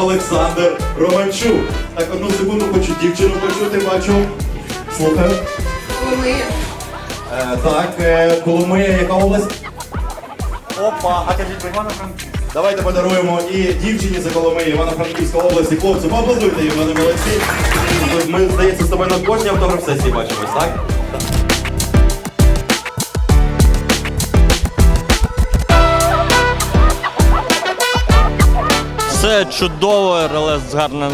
Олександр Романчук. Так, одну секунду хочу дівчину почути, бачу. Слухаю. Коломия. Е, так, е, Коломия, яка область? Опа, а кажіть, івано франківська Давайте подаруємо і дівчині за Коломиї, Івано-Франківська область, і хлопцю. Поаплодуйте вони молодці. Ми, здається, з тобою на кожній автограф-сесії бачимось, так? Все чудово, але гарна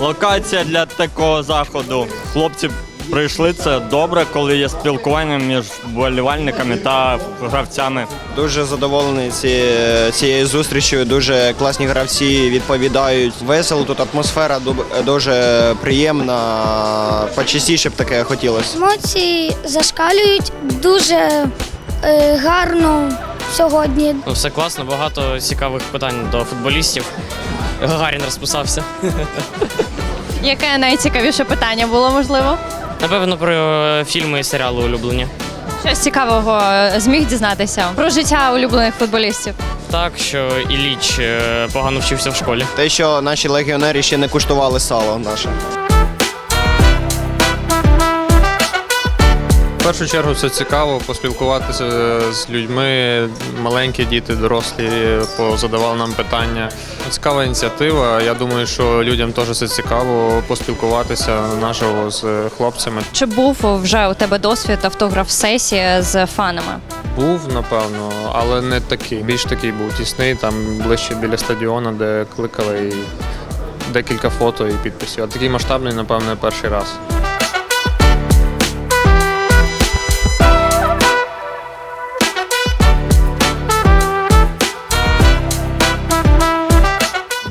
локація для такого заходу. Хлопці прийшли це добре, коли є спілкування між вболівальниками та гравцями. Дуже задоволений ці- цією зустрічю. Дуже класні гравці відповідають. Весело тут атмосфера ду- дуже приємна. Почастіше б таке хотілося. Емоції зашкалюють дуже е, гарно сьогодні. Ну, все класно, багато цікавих питань до футболістів. Гагарін розписався. Яке найцікавіше питання було можливо? Напевно, про е, фільми і серіали улюблені. Щось цікавого е, зміг дізнатися про життя улюблених футболістів. Так, що Іліч е, погано вчився в школі. Те, що наші легіонери ще не куштували сало наше. Першу чергу це цікаво поспілкуватися з людьми, маленькі діти, дорослі, позадавали нам питання. Цікава ініціатива. Я думаю, що людям теж це цікаво поспілкуватися нашого з хлопцями. Чи був вже у тебе досвід автограф-сесії з фанами? Був, напевно, але не такий. Більш такий був тісний, там ближче біля стадіону, де кликали і декілька фото і підписів. А такий масштабний, напевно, перший раз.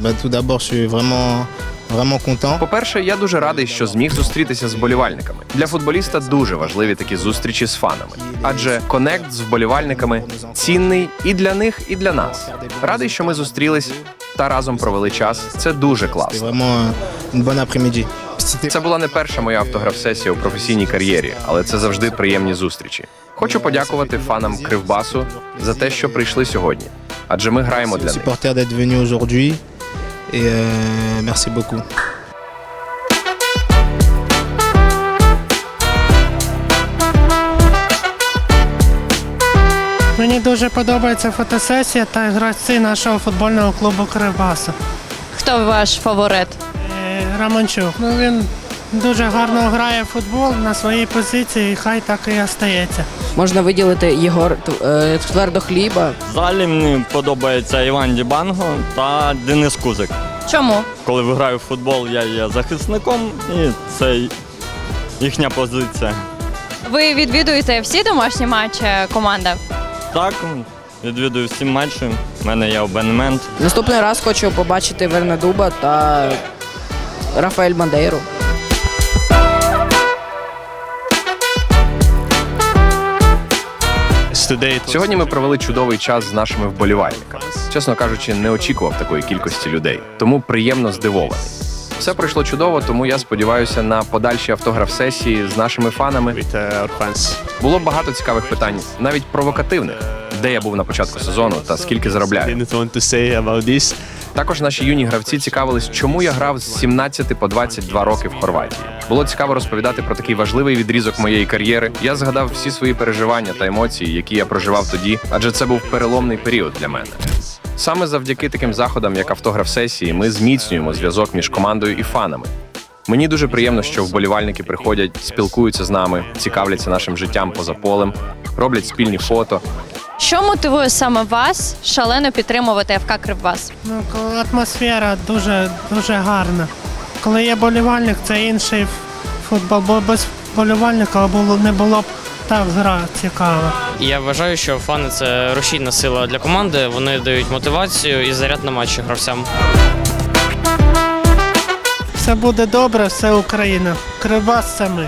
Bah, tout d'abord, je suis vraiment, vraiment content. По-перше, я дуже радий, що зміг зустрітися з вболівальниками. Для футболіста дуже важливі такі зустрічі з фанами, адже конект з вболівальниками цінний і для них, і для нас. Радий, що ми зустрілись та разом провели час. Це дуже класно. vraiment une bonne après-midi. Це була не перша моя автограф-сесія у професійній кар'єрі, але це завжди приємні зустрічі. Хочу подякувати фанам Кривбасу за те, що прийшли сьогодні, адже ми граємо для них. supporter d'être venu aujourd'hui. Et euh, merci beaucoup. Мені дуже подобається фотосесія та гравці нашого футбольного клубу Кривбаса. Хто ваш фаворит? Е, Романчук. Ну він дуже гарно грає в футбол на своїй позиції, і хай так і остається. Можна виділити Єгор е, Твердохліба. В залі мені подобається Іван Дібанго та Денис Кузик. Чому? Коли виграю в футбол, я є захисником, і це їхня позиція. Ви відвідуєте всі домашні матчі команди? Так, відвідую всі матчі. У мене є абонемент. Наступний раз хочу побачити Вернедуба та Рафаель Мандейру. Сьогодні ми провели чудовий час з нашими вболівальниками. Чесно кажучи, не очікував такої кількості людей, тому приємно здивований. Все пройшло чудово, тому я сподіваюся на подальші автограф-сесії з нашими фанами. Було багато цікавих питань, навіть провокативних. Де я був на початку сезону та скільки заробляю. Також наші юні гравці цікавились, чому я грав з 17 по 22 роки в Хорватії. Було цікаво розповідати про такий важливий відрізок моєї кар'єри. Я згадав всі свої переживання та емоції, які я проживав тоді, адже це був переломний період для мене. Саме завдяки таким заходам, як автограф-сесії, ми зміцнюємо зв'язок між командою і фанами. Мені дуже приємно, що вболівальники приходять, спілкуються з нами, цікавляться нашим життям поза полем, роблять спільні фото. Що мотивує саме вас шалено підтримувати ФК Кривбас? Ну, коли атмосфера дуже, дуже гарна. Коли є болівальник, це інший футбол, бо без болівальника було, не було б так гра цікава. Я вважаю, що фани це рушійна сила для команди. Вони дають мотивацію і заряд на матчі гравцям. Все буде добре, все Україна. Кривбас це ми.